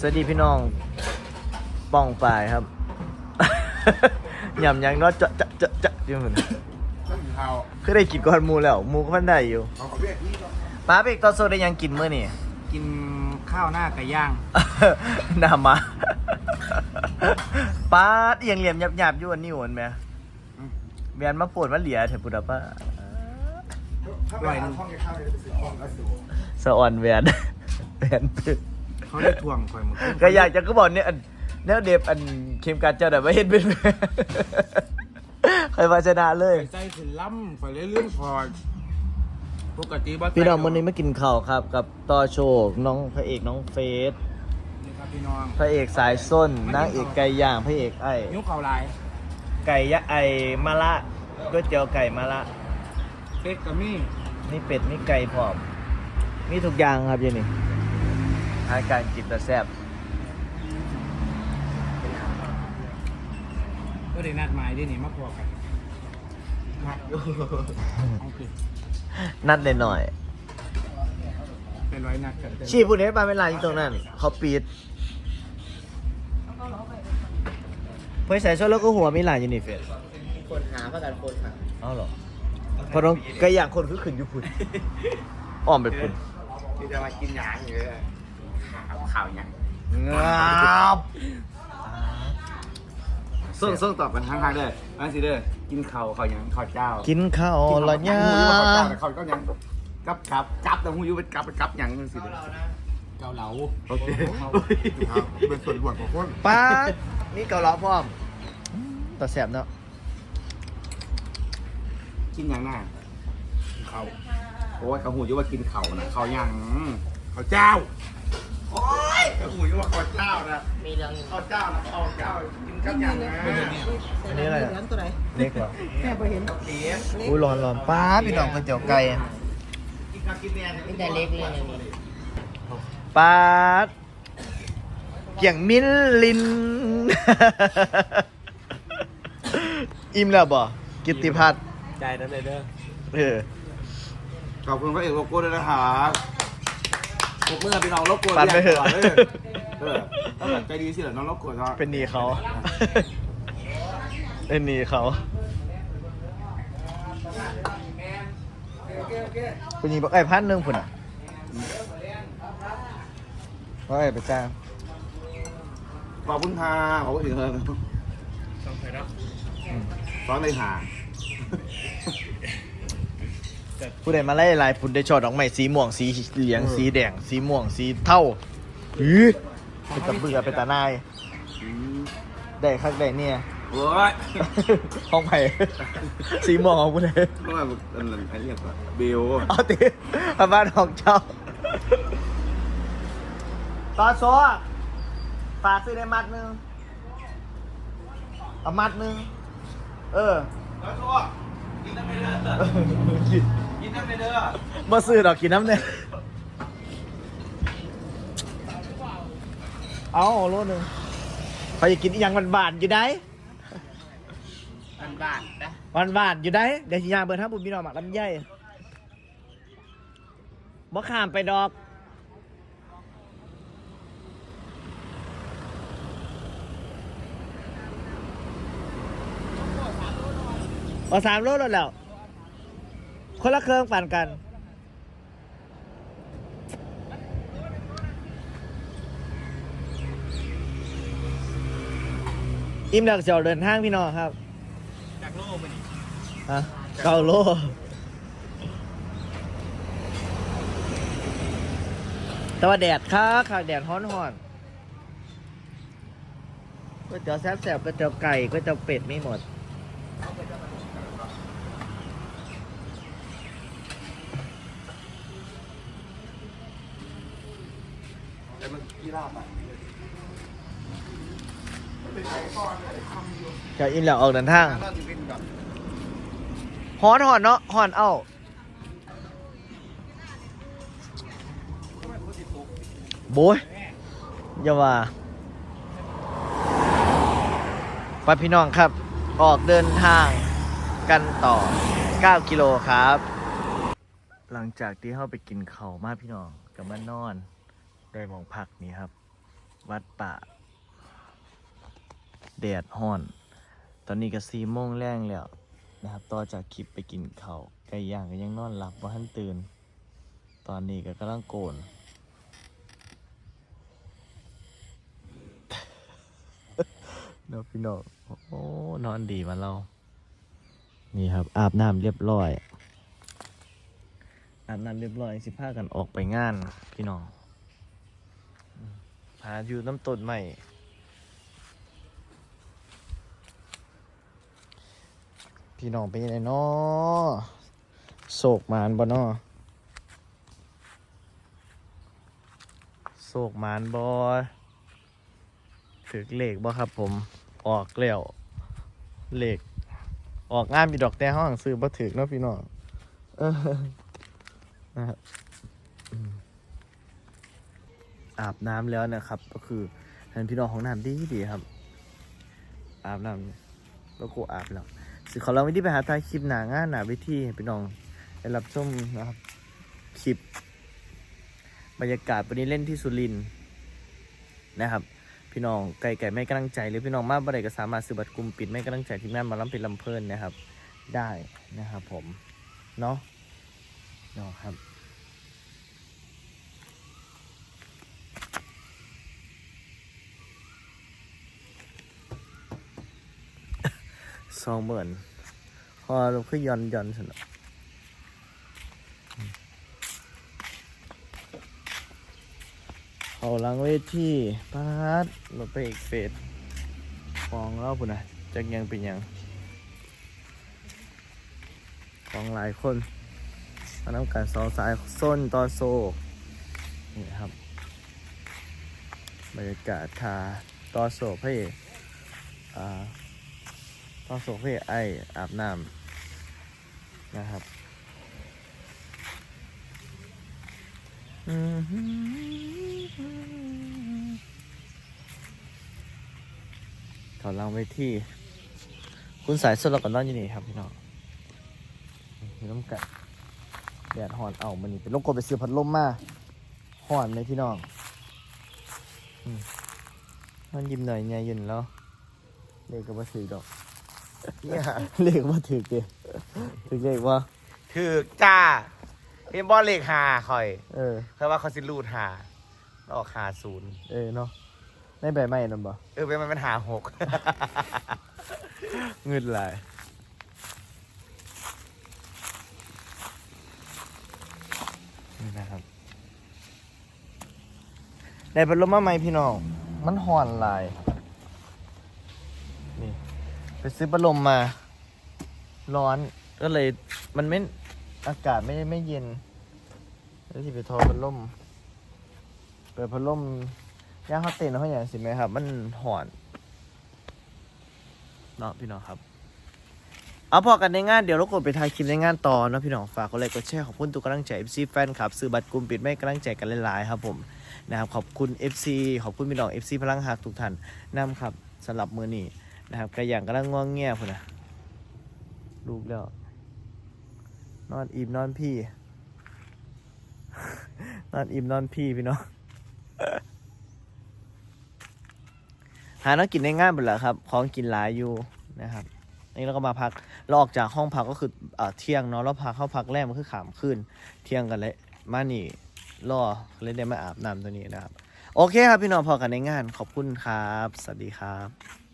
สวัสดีพี่น้องป้องปลายครับ หย่ำยังเนาะจะจะจะจะอยู่เหมือนก็ถึงเท้าคือได้กินก่อนหมูแล้วหมูก็พันได้อยู่เขาขอเรียกที่ป้าเบกตอนโซได้ยังกินเมื่อนี่ กินข้าวหน้าไก่ย่างหนามาป้าดเอียงเหลี่ยมหยับหยับๆอยู่อันนี้หวนไหมเบียนมาปวดมาเหลียเถอะปุดะป้าถ้าไปหาห้องจะเข้าเลยจะไปซื้อห้องก็สูสะอ่อนเวียนเวียนตึก เขาได้ทวงคอยหมดก็อยากจะก็บอกเนี่ยอันเนี่ยเดฟอันเค็มการเจ้าแต่ไม่เห็นเป็นใครมาชนะเลยใจถึงล้ำคอยเลยเลื่อนคอยปกติบ่พี่น้องวันนี้มากินข้าวครับ กับต่อโชคน้องพระเอกน้องเฟสนี่ครับพี่น้องพระเอกสายส้นนางเอกไก่ย่างพระเอกไอ้นิ้วเข่าลาย ไก่ยะไอมะละก๋วยเตี๋ยวไก่มะละเป็ดกับมี่นี่เป็ดนี่ไก่พร้อมมีทุกอย่างครับยี่นี่อา หารการกินแต่แซ่บก็ได้นัดหมายด้วยนี่มาพอกันนัดอยู่เอาสินัดหน่อยเป็นร้อยนัดกันๆชี้พูดให้ปลาเป็นไรอยู่ตรงนั้น เขาปิดเพื่อใส่โซ่แล้วก็หัวมีหลายอยู่นี่เฟสคนหาประกันคนหาเอาเหรอเพราะน้องไก่ย่างคนคือขึ้นอยู่พุ่นอ้อมไปพุ่นที่จะมากินหยางอยู่เลย ข่าวข่าวหยางงับส่งส่งตอบกันทางทางเด้ออันสิเด้อกินข้าวข้าวหยางข้าวเจ้ากินข้าวละยัย่าข้าวเจ้าแต่ข้าวก็ยังกับกับกับแต่หูยูเป็นกับเป็นกับหยังสิเด้อเกาเหลาโอเคเป็นส่วนรวมของคนป้าดนี่เกาเหลาพร้อมต่อแสบเนาะกินหยังหน้าเขาโอ้ยเขาหูยูว่ากินข้าวนะข้าวหยังข้าวเจ้า โอ้ยเขาหูยูว่าข้าวเจ้านะมีเรื่องข้าวเจ้านะข้าวเจ้ากินกับหยังนะอันนี้อะไรอะตัวไหนเล็กเหรอแม่ไปเห็นเสียอุ้ยร้อนร้อนป้าดพี่น้องก๋วยเตี๋ยวไก่กินข้าวกินแม่นี่แต่เล็กเลยนี่ป้าดเกี่ยงมิลลิน อิ่มแล้วบ่กิตติพัฒน์ใจนั้นเลยเด้อเออขอบคุณพระเอกโลโก้ด้วยนะครับ พวกเมื่อพี่น้องโลโก้ปันไปเถอะเออเออถ้าแบบใจดีสิเหรอน้องโลโก้เนาะเป็นหนีเขา เป็นหนีเขาคุณยิงบอกไอ้พันหนึ่งพุ่นอะว่าไอ้ไปจ้างขอบคุณค่ะขอบคุณอีกเถอะต้องไปรับซ้อนเลยหา ผู้ใดมาไล่ลายพุ่นได้ช็อตดอกไม้สีม่วงสีเหลืองสีแดง สีม่วงสีเท่าหือเป็นตะเบื่อเป็นตานายอืมได้คักได้เนี่ยโอ้ยห้องไผ่สีม่วงของผู้ใดเพราะว่าอันนั้นอันนี้ก่อนเบลเอาติพระบ้านของเจ้าตอนโซ่ฝากซื้อได้มัดหนึงเอามัดหนึงเออแล้วโซ่ กินน้ำไปเด้อกินกินน้ำไปเด้อมาซื้อดอกกินน้ำเนี่ยเอาโลหนึงเขาจะกินอีหยังมันบานๆอยู่ได้บ้านบ้านนะวันบาทอยู่ได้เดี๋ยวสิยางเบิร์ท่าบุญพี่น้องหมักลำไยบ่ข้ามไปดอก อาสามโลแล้วแล้ว คนละเครื่องปั่นกัน อิ่มแล้วเสียวเดินทางพี่น้องครับจากโลกไปนี่ฮะเก้าโลแต่ว่าแดดค่ะค่ะแดดฮ้อนหอนก๋วยเตี๋ยวแซ่บๆก๋วยเตี๋ยวไก่ก๋วยเตี๋ยวเป็ดไม่หมด แต่มันกีฬาไปจะอินแล้วออกเดินทางน่าจะเป็นแบบฮอนหอนเนาะหอนเอ้าโบยอย่าว่าไปพี่น้องครับ ออกเดินทางกันต่อ 9 กิโลครับ หลังจากที่เข้าไปกินเขามาพี่น้องกับมานอน โดยหมองพักนี้ครับ วัดป่าแดดห้อน ตอนนี้ก็สี่โมงแรงแล้วนะครับ ต่อจากคลิปไปกินเข้าไก่ย่างก็ยังนอนหลับว่าท่านตื่น ตอนนี้ก็กำลังโกนเนาะพี่น้องโอ้นอนดีมาเรา นี่ครับ อาบน้ำเรียบร้อยอาบน้ำเรียบร้อยสิพากันออกไปงานพี่น้อง มพาอยู่น้ำต้นใหม่พี่น้องเป็นยังไงเนาะโศกมานบ่เนาะโศกมานบ่ถือเลขบ่ครับผมออกแล้วเลขออกงานมีดอกแต่ห้องซื้อบ่ถือเนาะพี่น้องนะครับ อาบน้ำแล้วนะครับ ก็คือเห็นพี่น้องของน้ำดีดีครับ อาบน้ำแล้วกูอาบแล้วสิขอเราไม่ได้ไปหาถ่ายคลิปหนางานหนาเวิธีพี่น้องได้รับชมนะครับคลิป บรรยากาศวันนี้เล่นที่สุรินทร์นะครับ พี่น้องไก่ไก่ไม่กำลังใจ หรือพี่น้องมาบ่ได้ก็สามารถซื้อบัตรกลุ่มปิดไม่กำลังใจทีมงานมาล้ำเป็นลำเพลินนะครับ ได้นะครับผมเนาะเนาะครับ สองหมื่นพอเราคือย่อนย่อนสนะเขาหลังเวทีปาดเราไปอีกเฟสฟองเล่าปุ่นนะจากยังเป็นยังของหลายคนมาน้ำกันสองสายส้นต่อโซนี่ครับบรรยากาศทาต่อโซพระเอกอ่า ตอนโซเฟ่ไออาบน้ำนะครับถอดลังไปที่ คุณสายสดเราก็นอนอยู่นี่ครับพี่น้องมีน้ำกัดแดดหอนเอามันนี่เป็นลงกดไปซื้อพัดลมมาหอนเลยพี่น้องอืมมันยิ้มหน่อยไงยืนแล้วเด็กก็มาซื้อดอก เนี่ยเลขว่าถือเกถือเลขว่าถือจ้าเห็นบอลเลขหาคอยเออ เพราะว่าเขาสิรูดหาแล้วออกหาศูนย์เออเนาะในใบไม้นั่นบ่เออเป็นมันเป็นหาหก เงินหลายนี่นะครับ ได้พัดลมมาไหมพี่น้อง มันห่อนหลายนี่ไป ซื้อพัดลมมา ร้อนก็เลยมันไม่อากาศไม่ไม่เย็นแล้วที่ไปทอพัดลมเปิดพัดลมย่างเขาเต้นเขาอย่างสิไหมครับ มันหอนเนาะพี่น้องครับ เอาพอกันในงานเดี๋ยวเรากดไปถ่ายคลิปในงานต่อเนาะพี่น้องฝากกดไลค์กดแชร์ขอบคุณทุกกำลังใจ FC แฟนคลับซื้อบัตรกลุ่มปิดไม่กำลังใจกันหลายๆครับผมนะครับขอบคุณ FC ขอบคุณพี่น้อง FC พลังหักทุกท่านนำครับสำหรับมือนี้ นะครับกระอย่างกำลังง่วงเงียพุ่นนะลูกแล้ว นอนอิ่มนอนพี่ นอนอิ่มนอนพี่พี่น้องหาน้องกินในง่านหมดแล้วครับ ของกินหลายอยู่นะครับนี่เราก็มาพักเราออกจากห้องพักก็คือเอ่อเที่ยงเนาะเราพักเข้าพักแรกมันคือขามขึ้น เที่ยงกันเลยมานี่รอเลยได้มาอาบน้ำตัวนี้นะครับ โอเคครับพี่น้องพอกันในงานขอบคุณครับ สวัสดีครับ